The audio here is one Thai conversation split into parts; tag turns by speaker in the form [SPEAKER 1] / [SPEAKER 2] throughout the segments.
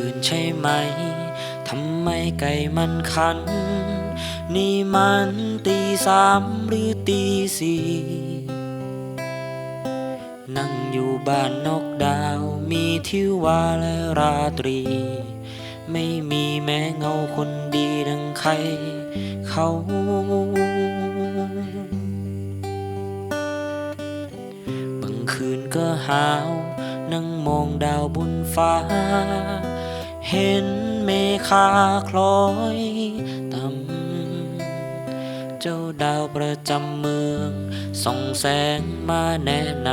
[SPEAKER 1] คืนใช่ไหม ทำไมไก่มันคัน นี่มันตีสามหรือตีสี่นั่งอยู่บ้านนกดาว มีทิววาและราตรี ไม่มีแม้เงาคนดีดังใคร เขาบางคืนก็หาว นั่งมองดาวบนฟ้า เห็นเมฆาคล้อยต่ำเจ้าดาวประจำเมืองส่องแสงมาแนะน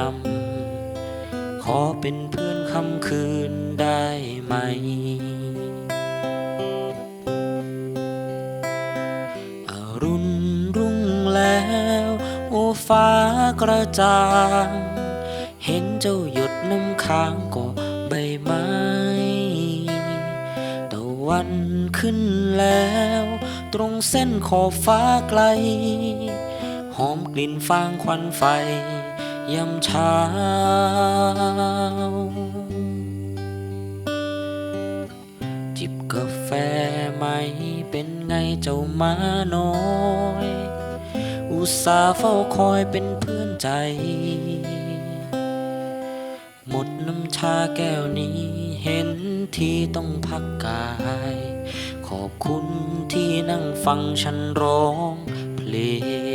[SPEAKER 1] ำ ขอเป็นเพื่อนค่ำคืนได้ไหม อรุณรุ่งแล้ว โอ้ฟ้ากระจ่าง เห็นเจ้าหยดน้ำค้างเกาะใบไม้ วันขึ้นแล้ว ตรงเส้นขอบฟ้าไกล หอมกลิ่นฟางควันไฟยามเช้า จิบกาแฟไหมเป็นไงเจ้ามาน้อย อุตส่าห์เฝ้าคอยเป็นเพื่อนใจ หมดน้ำชาแก้วนี้เห็นทีต้องพักกาย ขอบคุณที่นั่งฟังฉันร้องเพลง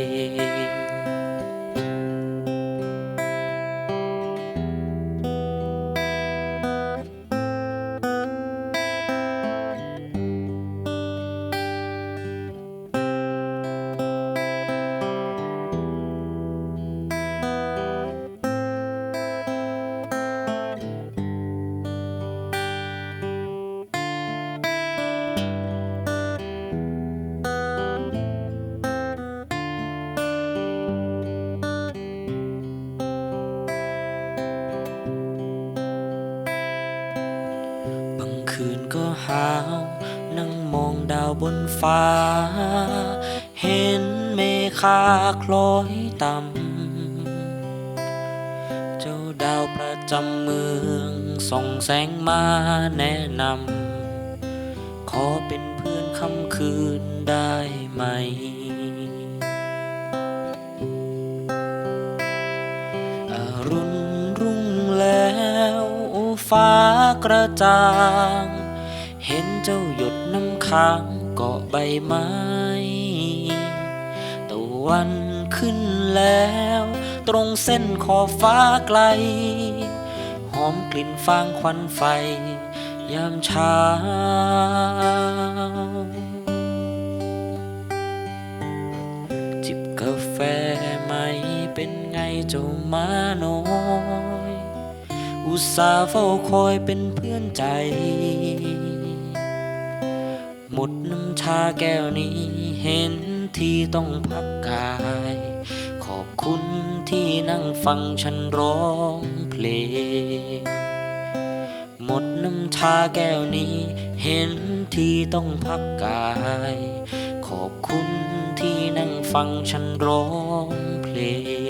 [SPEAKER 1] คืนก็หาว นั่งมองดาวบนฟ้า เห็นเมฆาคล้อยต่ำ เจ้าดาวประจำเมืองส่องแสงมาแนะนำ ขอเป็นเพื่อนค่ำคืนได้ไหมอรุณรุ่งแล้วโอ้ฟ้า กระจ่าง เห็นเจ้าหยดน้ำค้างเกาะใบไม้ตะวันขึ้นแล้ว ตรงเส้นขอบฟ้าไกล หอมกลิ่นฟางควันไฟ ยามเช้าจิบกาแฟไหมเป็นไงเจ้ามาโน ตส่าห์เฝ้าคอยเป็นเพื่อนใจ หมดน้ำชาแก้วนี้เห็นที่ต้องพักกาย ขอบคุณที่นั่งฟังฉันร้องเพลง หมดน้ำชาแก้วนี้เห็นที่ต้องพักกาย ขอบคุณที่นั่งฟังฉันร้องเพลง